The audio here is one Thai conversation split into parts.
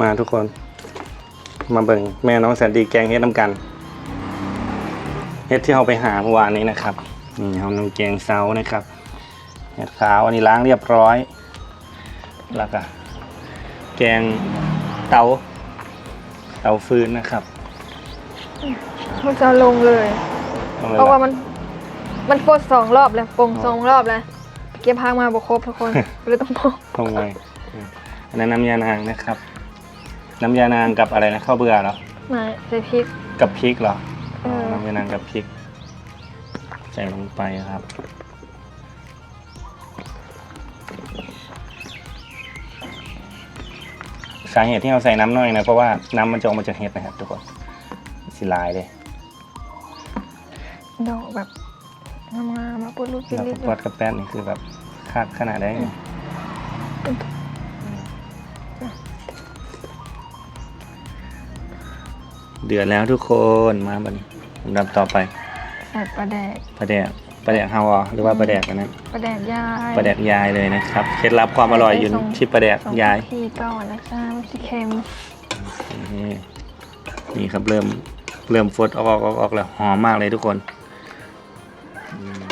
มาทุกคน มาเบิ่งแม่น้องแสนดีแกงเฮ็ดน้ำกันเฮ็ดที่เราไปหาเมื่อวานนี้นะครับนี่เรานำแกงเซานะครับเห็ดขาวอันนี้ล้างเรียบร้อยแล้วก็แกงเตาเตาฟืนนะครับมันจะลงเลย ลงเลยเพราะว่าล่ะมัน มันกดสองรอบแล้วปรุงสองรอบแล้ว เก็บพักมาบ่ครบทุกคนเลยต้องบอกลงเลยอันนั้นน้ำยานางนะครับ น้ำยานางกับอะไรนะข้าวเบื่อเหรอมาใส่พริก กับพริกเหรอเออ น้ำยานางกับพริก ใส่ลงไปครับ สาเหตุที่เราใส่น้ำน้อยนะเพราะว่าน้ำมันจะออกมาจากเห็ดนะครับทุกคนสิลายเลยดอกแบบงามๆมาปุดรูดปิดแล้วลิดวัดกับแป๊ดนี่คือแบบคาดขนาดได้ไง เดือดแล้วทุกคนมาบัดนี้ลำดับต่อไปใส่ปลาแดกปลาแดกปลาแดกฮาวอหรือว่าปลาแดกอันนั้นปลาแดกยายปลาแดกยายเลยนะครับเคล็ดลับความอร่อยอยู่ที่ปลาแดกสองยายทีก่อนนะจ๊ะมันจะเค็มนี่นี่ครับเริ่มเริ่มฟดออกออกออกออกแล้วหอมมากเลยทุกคนอืม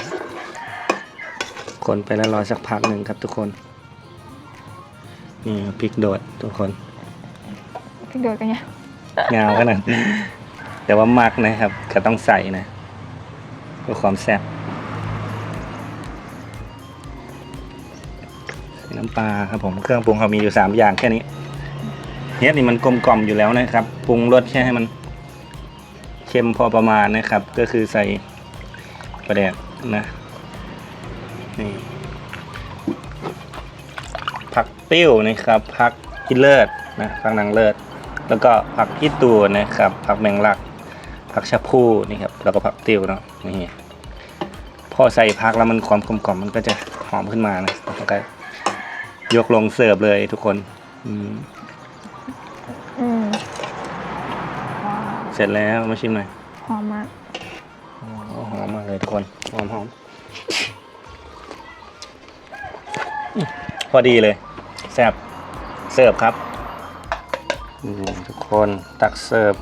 คนไปแล้วรอสักพักหนึ่งครับทุกคนนี่ครับพริกโดดทุกคนพริกเดือดกันเนี่ ยงาขนาดนั้แต่ว่ามักนะครับก็ต้องใส่นะเพื่อความแซ่บใส่น้ำปลาครับผมเครื่องปรุงเขามีอยู่สามอย่างแค่นี้เฮ็ดนี่มันกลมกล่อมอยู่แล้วนะครับปรุงรสแค่ให้มันเค็มพอประมาณนะครับ ก็คือใส่กระเดกนะนี่ผักติ้วนะครับผักกิเลิศนะผักนางเลิศ แล้วก็ผักขี้ตูนะครับ ผักแมงลัก ผักชะพูนี่ครับ แล้วก็ผักติวเนาะ นี่ พอใส่ผักแล้วมันความกลมกล่อมมันก็จะหอมขึ้นมานะแล้วก็ยกลงเสิร์ฟเลยทุกคน อืมอืมเสร็จแล้วมาชิมหน่อย หอมมากโอ้หอมมากเลยทุกคนหอมหอมอืมพอดีเลยแซ่บเสิร์ฟครับอืม ทุกคนตักเสิร์ฟ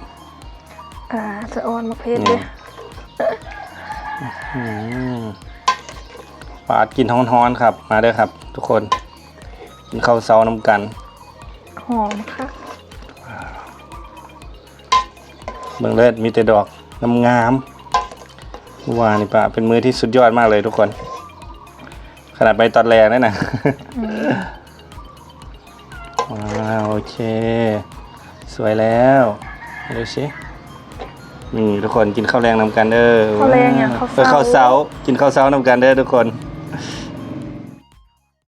อ่าสะออนมะเพชรนี่ด้วยอืมปาดกินฮ้อนๆครับ มาเด้อครับ ทุกคน กินข้าวเซาน้ำกันหอมค่ะเมืองเลิศมีแต่ดอกงามๆว่านี่ปะเป็นมือที่สุดยอดมากเลยทุกคน ขนาดใบตอนแรกนั่นนะอืมว้าวโอเค สวยแล้วดูสินี่ทุกคนกินข้าวแรงนำกันเด้อข้าวแรงอย่างข้าวเออข้าวเสาเซากินข้าวเซานำกันเด้อทุกคน